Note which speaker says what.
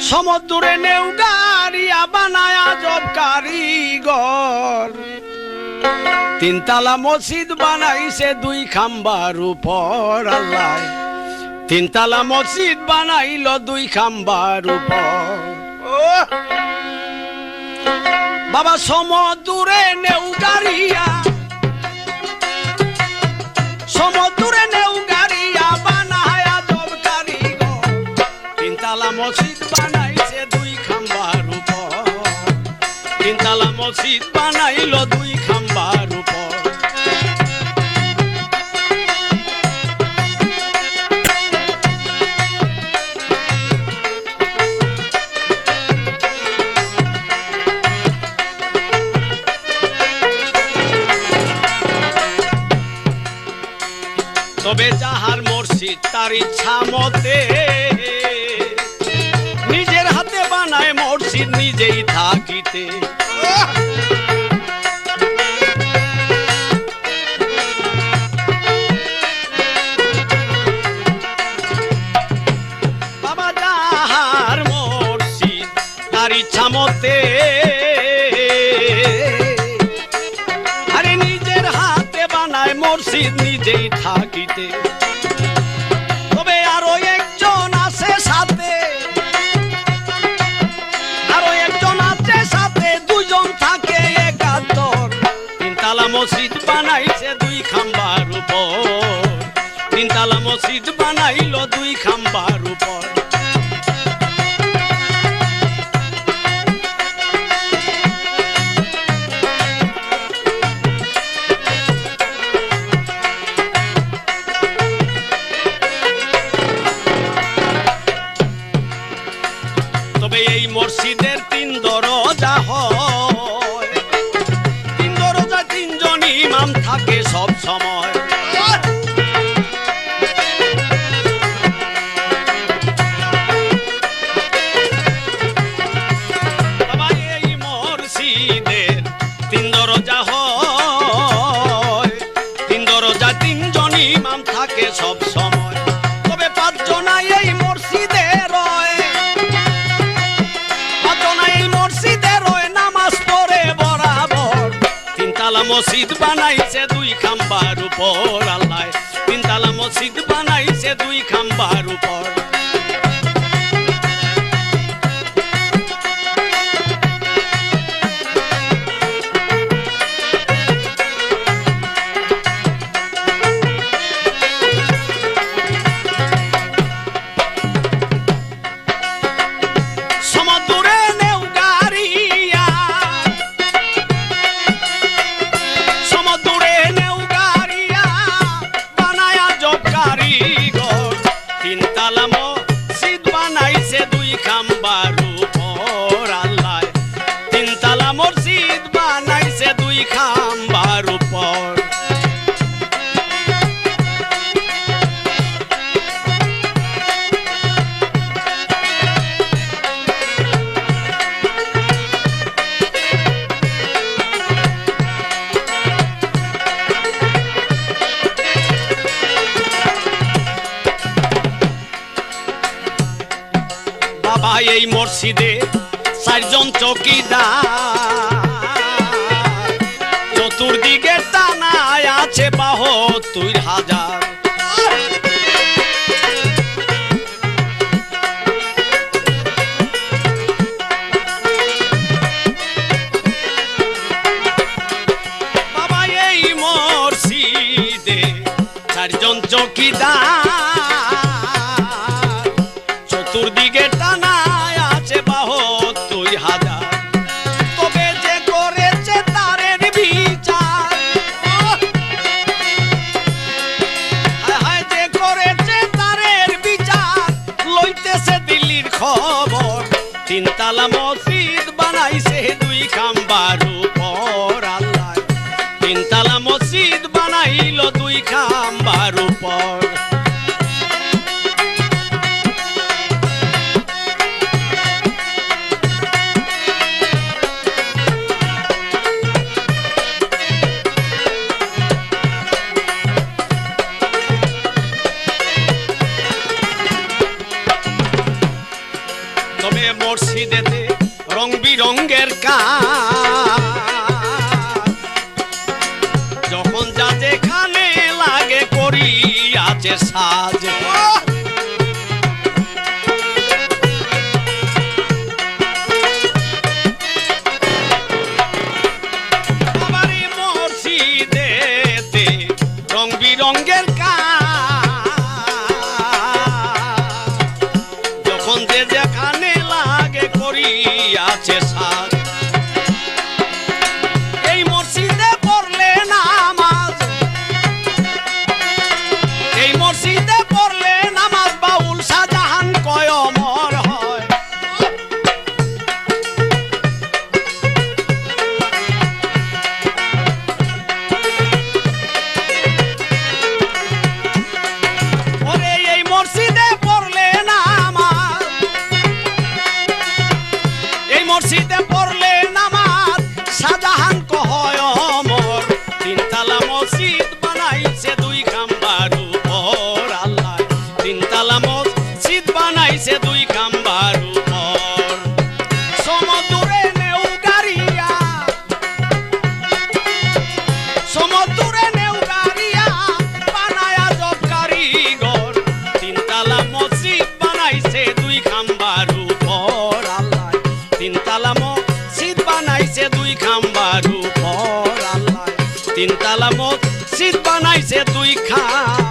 Speaker 1: সমুদ্রে নেউ গাড়িয়া বানায়া জব কারিগর। তিনতলা মসজিদ বানাইছে দুই খাম্বার উপর আল্লাহ। তিনতলা মসজিদ বানাইল দুই খাম্বার উপর! বাবা, সমুদ্রে নেউ মসজিদ বানাইল দুই খাম্বার উপর। তবে যাহার মসজিদ তার ইচ্ছা মতে, নিজের হাতে বানায় মসজিদ নিজেই থাকিতে। মতে। আরে নিজের হাতে বানায় মসজিদ নিজেই থাকিতে। মসজিদ বানাইছে দুই খাম্বার উপর। তিনতলা মসজিদ বানাইল দুই খাম্বার উপর। থাকে সব সময়। তিনতলা মসজিদ বানাইছে দুই খাম্বার উপর আল্লাহ। তিনতলা মসজিদ বানাইছে দুই খাম্বার উপর। মসজিদে চারজন চকিদার। চতুর্দিকে টানায় আছে বাহত্তর হাজার। চারজন চকিদার। চতুর্দিকে খাম্বার উপর আল্লাহ। তিনতলা মসজিদ বানাইল দুই খাম্বার কাজ যখন যা যেখানে লাগে করি, আছে সাজ। রং বিরঙ্গের যখন যে যেখানে লাগে করি, আছে সাজ। মসজিদে পড়লে তিনতলা মসজিদ বানাইছে দুই খাম্বার উপর আল্লাহ তিনতলা মসজিদ বানাইছে দুই খাম্বার